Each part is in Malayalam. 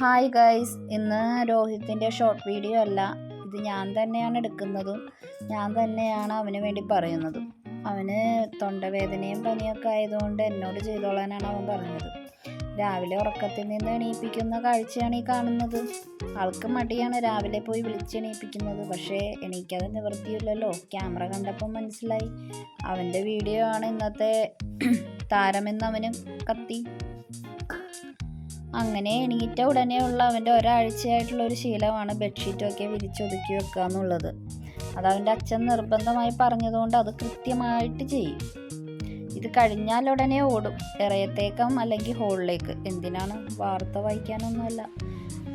ഹായ് ഗൈസ് ഇന്ന് രോഹിത്തിന്റെ ഷോർട്ട് വീഡിയോ അല്ല. ഇത് ഞാൻ തന്നെയാണ് എടുക്കുന്നതും ഞാൻ തന്നെയാണ് അവന് വേണ്ടി പറയുന്നതും. അവന് തൊണ്ടവേദനയും പനിയൊക്കെ ആയതുകൊണ്ട് എന്നോട് ചെയ്തോളാനാണ് അവൻ പറഞ്ഞത്. രാവിലെ ഉറക്കത്തിൽ നിന്ന് എണീപ്പിക്കുന്ന കാഴ്ചയാണ് ഈ കാണുന്നത്. ആൾക്ക് മടിയാണ് രാവിലെ പോയി വിളിച്ചെണീപ്പിക്കുന്നത് പക്ഷേ എണീക്കാതെ നിവൃത്തിയില്ലല്ലോ. ക്യാമറ കണ്ടപ്പോൾ മനസ്സിലായി. അവന്റെ വീഡിയോ ആണ് ഇന്നത്തെ താരമെന്ന് അവന് കത്തി. അങ്ങനെ എണീറ്റ ഉടനെയുള്ള അവന്റെ ഒരാഴ്ചയായിട്ടുള്ള ഒരു ശീലമാണ് ബെഡ്ഷീറ്റൊക്കെ വിരിച്ചൊതുക്കി വെക്കുക എന്നുള്ളത്. അത് അവന്റെ അച്ഛൻ നിർബന്ധമായി പറഞ്ഞതുകൊണ്ട് അത് കൃത്യമായിട്ട് ചെയ്യും. ഇത് കഴിഞ്ഞാൽ ഉടനെ ഓടും. ഇറയത്തേക്കും അല്ലെങ്കിൽ ഹോളിലേക്ക്. എന്തിനാണ് വാർത്ത വായിക്കാനൊന്നുമല്ല.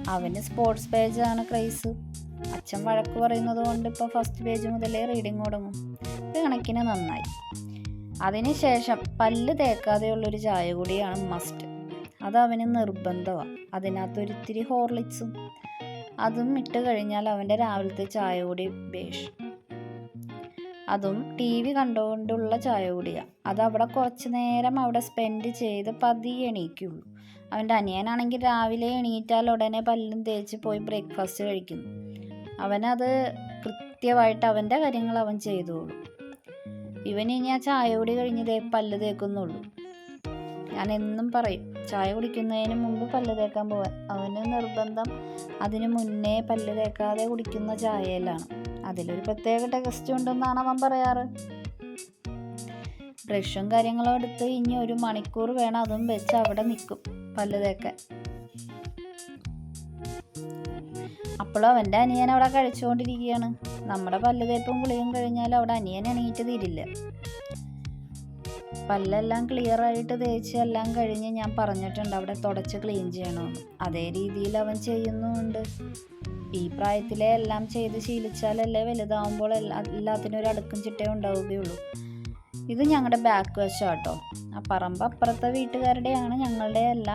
അവന് സ്പോർട്സ് പേജാണ് ക്രൈസ്. അച്ഛൻ വഴക്ക് പറയുന്നത് കൊണ്ട് ഇപ്പോൾ ഫസ്റ്റ് പേജ് മുതലേ റീഡിങ് തുടങ്ങും. ഇത് കണക്കിന് നന്നായി. അതിനുശേഷം പല്ല് തേക്കാതെയുള്ളൊരു ചായ കൂടിയാണ് മസ്റ്റ്. അത് അവന് നിർബന്ധമാണ് അതിനകത്തൊരിത്തിരി ഹോർലിക്സും അതും ഇട്ട് കഴിഞ്ഞാൽ അവന്റെ രാവിലത്തെ ചായ കൂടി ബേഷ്. അതും ടി വി കണ്ടുകൊണ്ടുള്ള ചായ കൂടിയാണ് അത് അവിടെ കുറച്ച് നേരം അവിടെ സ്പെൻഡ് ചെയ്ത് പതിയെ എണീക്കുള്ളൂ. അവന്റെ അനിയനാണെങ്കിൽ രാവിലെ എണീറ്റാൽ ഉടനെ പല്ലും തേച്ച് പോയി ബ്രേക്ക്ഫാസ്റ്റ് കഴിക്കുന്നു. അവനത് കൃത്യമായിട്ട് അവന്റെ കാര്യങ്ങൾ അവൻ ചെയ്തോളൂ. ഇവൻ ഇനി ആ ചായ കൂടി കഴിഞ്ഞ് പല്ല് തേക്കുന്നുള്ളൂ. ഞാൻ എന്നും പറയും ചായ കുടിക്കുന്നതിന് മുമ്പ് പല്ല് തേക്കാൻ പോവാൻ. അവന് നിർബന്ധം അതിന് മുന്നേ പല്ല് തേക്കാതെ കുടിക്കുന്ന ചായയിലാണ്. അതിലൊരു പ്രത്യേക ടെക്സ്റ്റ് ഉണ്ടെന്നാണ് അവൻ പറയാറ്. ബ്രഷും കാര്യങ്ങളും എടുത്ത് ഇനി ഒരു മണിക്കൂർ വേണം അതും വെച്ച് അവിടെ നിൽക്കും പല്ല് തേക്കാൻ. അപ്പോഴും അവന്റെ അനിയൻ അവിടെ കഴിച്ചുകൊണ്ടിരിക്കുകയാണ്. നമ്മുടെ പല്ല് തേപ്പും കുളിയും കഴിഞ്ഞാൽ അവിടെ അനിയൻ എണീറ്റ് തീരില്ല. പല്ലെല്ലാം ക്ലിയർ ആയിട്ട് തേച്ച് എല്ലാം കഴിഞ്ഞ് ഞാൻ പറഞ്ഞിട്ടുണ്ട് അവിടെ തുടച്ച് ക്ലീൻ ചെയ്യണമെന്ന്. അതേ രീതിയിൽ അവൻ ചെയ്യുന്നുമുണ്ട്. ഈ പ്രായത്തിലെ എല്ലാം ചെയ്ത് ശീലിച്ചാലല്ലേ വലുതാവുമ്പോൾ എല്ലാ എല്ലാത്തിനും ഒരു അടുക്കും ചിട്ടയും ഉണ്ടാവുകയുള്ളൂ. ഇത് ഞങ്ങളുടെ ബാക്ക് വശം കേട്ടോ ആ പറമ്പ് അപ്പുറത്തെ വീട്ടുകാരുടെയാണ് ഞങ്ങളുടെ അല്ല.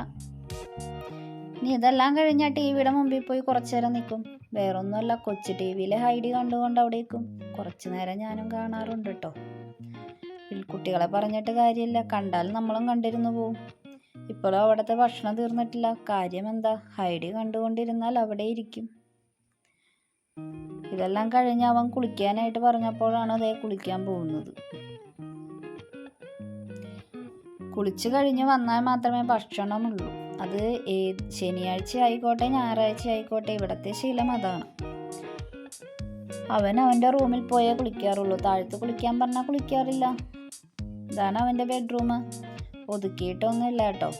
ഇനി ഇതെല്ലാം കഴിഞ്ഞാൽ ടി വിയുടെ മുമ്പിൽ പോയി കുറച്ചു നേരം നിൽക്കും. വേറൊന്നുമല്ല കൊച്ചു ടി വിയിലെ ഹൈഡി കണ്ടുകൊണ്ട് അവിടെ നിൽക്കും. കുറച്ചു നേരം ഞാനും കാണാറുണ്ട് കേട്ടോ കുട്ടികളെ പറഞ്ഞിട്ട് കാര്യമില്ല. കണ്ടാലും നമ്മളും കണ്ടിരുന്നു പോവും. ഇപ്പോഴും അവിടുത്തെ ഭക്ഷണം തീർന്നിട്ടില്ല. കാര്യം എന്താ? ഹൈഡി കണ്ടുകൊണ്ടിരുന്നാൽ അവിടെ ഇരിക്കും. ഇതെല്ലാം കഴിഞ്ഞ് അവൻ കുളിക്കാനായിട്ട് പറഞ്ഞപ്പോഴാണ് അതേ കുളിക്കാൻ പോകുന്നത്. കുളിച്ചു കഴിഞ്ഞ് വന്നാൽ മാത്രമേ ഭക്ഷണമുള്ളൂ. അത് ഏത് ശനിയാഴ്ച ആയിക്കോട്ടെ ഞായറാഴ്ച ആയിക്കോട്ടെ ഇവിടത്തെ ശീലം അതാണ്. അവൻ അവന്റെ റൂമിൽ പോയേ കുളിക്കാറുള്ളൂ. താഴത്ത് കുളിക്കാൻ പറഞ്ഞാൽ കുളിക്കാറില്ല. ഇതാണ് അവന്റെ ബെഡ്റൂം ഒതുക്കിയിട്ടൊന്നുമില്ല കേട്ടോ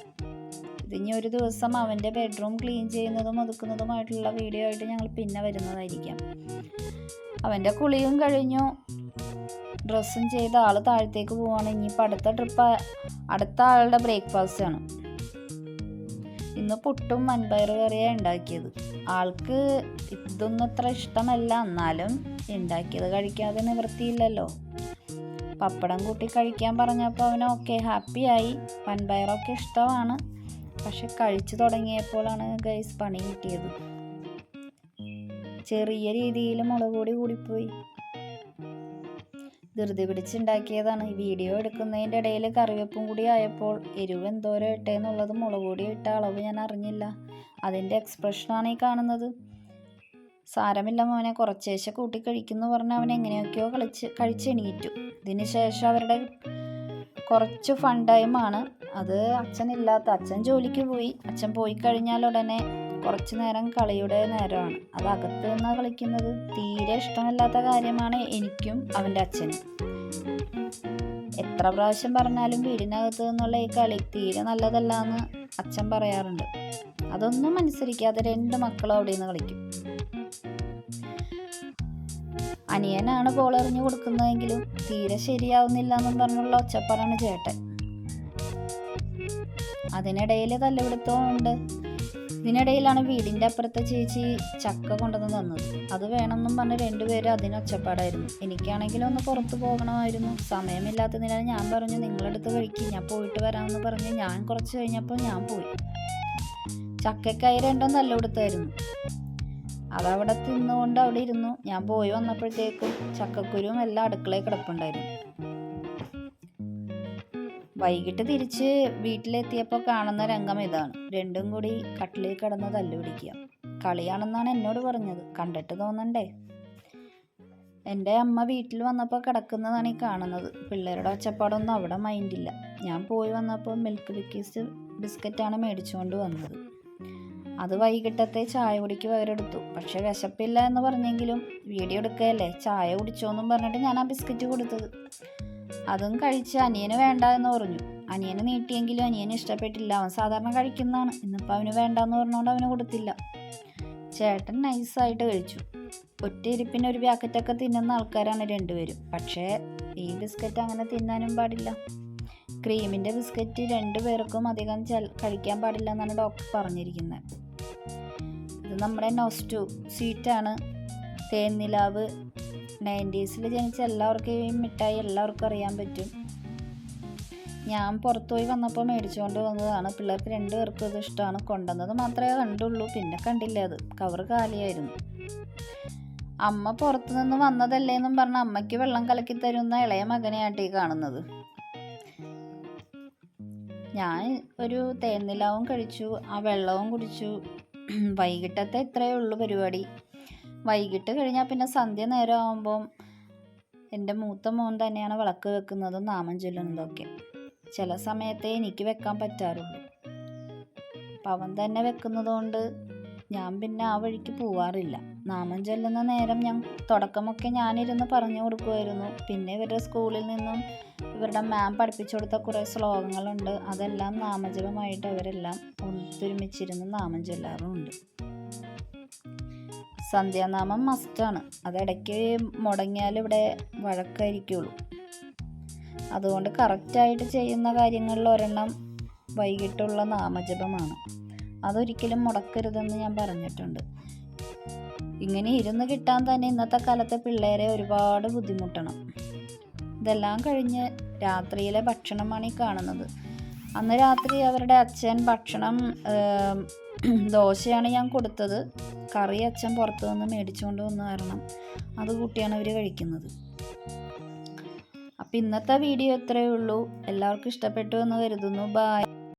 ഇതിനി ഒരു ദിവസം അവന്റെ ബെഡ്റൂം ക്ലീൻ ചെയ്യുന്നതും ഒതുക്കുന്നതുമായിട്ടുള്ള വീഡിയോ ആയിട്ട് ഞങ്ങൾ പിന്നെ വരുന്നതായിരിക്കാം. അവന്റെ കുളിയും കഴിഞ്ഞു. ഡ്രസ്സും ചെയ്ത് ആൾ താഴത്തേക്ക് പോവാണ്. ഇനിയിപ്പോൾ അടുത്ത ട്രിപ്പ് അടുത്ത ആളുടെ ബ്രേക്ക്ഫാസ്റ്റ് ആണ്. ഇന്ന് പുട്ടും മൺപയർ കറിയാണ് ഉണ്ടാക്കിയത്. ആൾക്ക് ഇതൊന്നും അത്ര ഇഷ്ടമല്ല. എന്നാലും ഉണ്ടാക്കിയത് കഴിക്കാതെ നിവൃത്തിയില്ലല്ലോ. പപ്പടം കൂട്ടി കഴിക്കാൻ പറഞ്ഞപ്പോൾ അവന് ഓക്കെ ഹാപ്പിയായി വൻപയറൊക്കെ ഇഷ്ടമാണ്. പക്ഷെ കഴിച്ചു തുടങ്ങിയപ്പോഴാണ് ഗൈസ് പണി കിട്ടിയത്. ചെറിയ രീതിയിൽ മുളക് കൂടി കൂടിപ്പോയി. ധൃതി പിടിച്ചുണ്ടാക്കിയതാണ്. വീഡിയോ എടുക്കുന്നതിന്റെ ഇടയിൽ കറിവേപ്പും കൂടി ആയപ്പോൾ എരിവ് എന്തോരം ഇട്ടേന്നുള്ളത് മുളക് പൊടി ഇട്ട അളവ് ഞാൻ അറിഞ്ഞില്ല. അതിന്റെ എക്സ്പ്രഷനാണ് ഈ കാണുന്നത്. സാരമില്ല മോനെ കുറച്ചേശ്ശെ കൂട്ടി കഴിക്കുന്നു പറഞ്ഞ് അവൻ എങ്ങനെയൊക്കെയോ കളിച്ച് കഴിച്ചെണീറ്റു ഇതിന് ശേഷം അവരുടെ കുറച്ച് ഫൺ ടൈമാണ് അത് അച്ഛനില്ലാത്ത അച്ഛൻ ജോലിക്ക് പോയി. അച്ഛൻ പോയി കഴിഞ്ഞാൽ ഉടനെ കുറച്ച് നേരം കളിയുടെ നേരമാണ്. അത് അകത്ത് നിന്ന് കളിക്കുന്നത്. തീരെ ഇഷ്ടമല്ലാത്ത കാര്യമാണ് എനിക്കും അവന്റെ അച്ഛനും. എത്ര പ്രാവശ്യം പറഞ്ഞാലും വീടിനകത്ത് നിന്നുള്ള ഈ കളി തീരെ നല്ലതല്ല എന്ന് അച്ഛൻ പറയാറുണ്ട്. അതൊന്നും അനുസരിക്കാതെ രണ്ട് മക്കളും അവിടെ നിന്ന് കളിക്കും. അനിയനാണ് ബോൾ എറിഞ്ഞു കൊടുക്കുന്നതെങ്കിലും തീരെ ശരിയാവുന്നില്ല എന്നും പറഞ്ഞുള്ള ഒച്ചപ്പറാണ് ചേട്ടൻ. അതിനിടയിൽ തല്ലുപിടുത്തമുണ്ട് ഇതിനിടയിലാണ് വീടിന്റെ അപ്പുറത്തെ ചേച്ചി ചക്ക കൊണ്ടുവന്ന് തന്നത്. അത് വേണമെന്നും പറഞ്ഞ് രണ്ടുപേരും അതിന് ഒച്ചപ്പാടായിരുന്നു. എനിക്കാണെങ്കിലും ഒന്ന് പുറത്ത് പോകണമായിരുന്നു. സമയമില്ലാത്തതിനാൽ ഞാൻ പറഞ്ഞു നിങ്ങളെടുത്ത് കഴിക്കും ഞാൻ പോയിട്ട് വരാമെന്ന് പറഞ്ഞ് ഞാൻ കുറച്ച് കഴിഞ്ഞപ്പോൾ ഞാൻ പോയി. ചക്കക്കായി രണ്ടോ നല്ല കൊടുത്തായിരുന്നു അതവിടെ തിന്നുകൊണ്ട് അവിടെ ഇരുന്നു. ഞാൻ പോയി വന്നപ്പോഴത്തേക്കും ചക്കക്കുരുവും എല്ലാം അടുക്കളയിൽ കിടപ്പുണ്ടായിരുന്നു. വൈകിട്ട് തിരിച്ച് വീട്ടിലെത്തിയപ്പോൾ കാണുന്ന രംഗം ഇതാണ്. രണ്ടും കൂടി കട്ടിലിൽ കിടന്ന് തല്ലുപിടിക്കുക. കളിയാണെന്നാണ് എന്നോട് പറഞ്ഞത്. കണ്ടിട്ട് തോന്നണ്ടേ? എന്റെ അമ്മ വീട്ടിൽ വന്നപ്പോൾ കിടക്കുന്നതാണ് ഈ കാണുന്നത്. പിള്ളേരുടെ ഒച്ചപ്പാടൊന്നും അവിടെ മൈൻഡില്ല ഞാൻ പോയി വന്നപ്പോൾ മിൽക്ക് ബിക്കീസ് ബിസ്ക്കറ്റാണ് മേടിച്ചുകൊണ്ട് വന്നത്. അത് വൈകിട്ടത്തെ ചായ കുടിക്ക് പകരെടുത്തു. പക്ഷെ വിശപ്പില്ല എന്ന് പറഞ്ഞെങ്കിലും വീഡിയോ എടുക്കുകയല്ലേ? ചായ കുടിച്ചോന്നും പറഞ്ഞിട്ട് ഞാൻ ആ ബിസ്ക്കറ്റ് കൊടുത്തത്. അതും കഴിച്ച് അനിയന് വേണ്ട എന്ന് പറഞ്ഞു. അനിയന് നീട്ടിയെങ്കിലും അനിയന് ഇഷ്ടപ്പെട്ടില്ല. അവൻ സാധാരണ കഴിക്കുന്നതാണ്. ഇന്നിപ്പോൾ അവന് വേണ്ടാന്ന് പറഞ്ഞുകൊണ്ട് അവന് കൊടുത്തില്ല. ചേട്ടൻ നൈസായിട്ട് കഴിച്ചു. ഒറ്റ ഇരിപ്പിന് ഒരു പാക്കറ്റൊക്കെ തിന്നുന്ന ആൾക്കാരാണ് രണ്ടുപേരും. പക്ഷേ ഈ ബിസ്ക്കറ്റ് അങ്ങനെ തിന്നാനും പാടില്ല. ക്രീമിന്റെ ബിസ്ക്കറ്റ് രണ്ടു പേർക്കും അധികം കഴിക്കാൻ പാടില്ല എന്നാണ് ഡോക്ടർ പറഞ്ഞിരിക്കുന്നത് ഇത് നമ്മുടെ നോസ്റ്റു. സ്വീറ്റാണ്. തേൻനിലാവ് നയന്റീസിൽ ജനിച്ച എല്ലാവർക്കും ഈ മിഠായി എല്ലാവർക്കും അറിയാൻ പറ്റും. ഞാൻ പുറത്തുപോയി വന്നപ്പോൾ മേടിച്ചുകൊണ്ട് വന്നതാണ്. പിള്ളേർക്ക് രണ്ടു പേർക്കും ഇത് ഇഷ്ടമാണ്. കൊണ്ടുവന്നത് മാത്രമേ കണ്ടുള്ളൂ. പിന്നെ കണ്ടില്ല അത്. കവർ കാലിയായിരുന്നു. അമ്മ പുറത്തു നിന്ന് വന്നതല്ലേ എന്നും പറഞ്ഞ അമ്മയ്ക്ക് വെള്ളം കലക്കി തരുന്ന ഇളയ മകനെയാട്ട് കാണുന്നത്. ഞാൻ ഒരു തേൻനിലാവും കഴിച്ചു ആ വെള്ളവും കുടിച്ചു. വൈകിട്ടത്തെ ഇത്രയേ ഉള്ളൂ പരിപാടി. വൈകിട്ട് കഴിഞ്ഞാൽ പിന്നെ സന്ധ്യ നേരം ആകുമ്പം എന്റെ മൂത്ത മോൻ തന്നെയാണ് വിളക്ക് വെക്കുന്നതും നാമം ചൊല്ലുന്നതൊക്കെ. ചില സമയത്തെ എനിക്ക് വെക്കാൻ പറ്റാറുള്ളൂ. അപ്പം അവൻ തന്നെ വെക്കുന്നതുകൊണ്ട് ഞാൻ പിന്നെ ആ വഴിക്ക് പോവാറില്ല. നാമം ചൊല്ലുന്ന നേരം ഞാൻ തുടക്കമൊക്കെ ഞാനിരുന്ന് പറഞ്ഞു കൊടുക്കുമായിരുന്നു പിന്നെ ഇവരുടെ സ്കൂളിൽ നിന്നും ഇവരുടെ മാം പഠിപ്പിച്ചു കൊടുത്ത കുറേ ശ്ലോകങ്ങളുണ്ട്. അതെല്ലാം നാമജപമായിട്ട് അവരെല്ലാം ഒത്തൊരുമിച്ചിരുന്ന് നാമം ചൊല്ലാറുമുണ്ട്. സന്ധ്യാനാമം മസ്റ്റാണ്. അതിടയ്ക്ക് മുടങ്ങിയാൽ ഇവിടെ വഴക്കായിരിക്കുള്ളൂ. അതുകൊണ്ട് കറക്റ്റായിട്ട് ചെയ്യുന്ന കാര്യങ്ങളിൽ ഒരെണ്ണം വൈകിട്ടുള്ള നാമജപമാണ്. അതൊരിക്കലും മുടക്കരുതെന്ന് ഞാൻ പറഞ്ഞിട്ടുണ്ട്. ഇങ്ങനെ ഇരുന്ന് കിട്ടാൻ തന്നെ ഇന്നത്തെ കാലത്തെ പിള്ളേരെ ഒരുപാട് ബുദ്ധിമുട്ടണം. ഇതെല്ലാം കഴിഞ്ഞ് രാത്രിയിലെ ഭക്ഷണമാണ് ഈ കാണുന്നത്. അന്ന് രാത്രി അവരുടെ അച്ഛൻ ഭക്ഷണം ദോശയാണ് ഞാൻ കൊടുത്തത്. കറി അച്ഛൻ പുറത്തു നിന്ന് മേടിച്ചുകൊണ്ട് വന്ന കാരണം അത് കൂട്ടിയാണ് അവർ കഴിക്കുന്നത്. അപ്പം ഇന്നത്തെ വീഡിയോ ഇത്രയേ ഉള്ളൂ. എല്ലാവർക്കും ഇഷ്ടപ്പെട്ടു എന്ന് കരുതുന്നു. ബായ്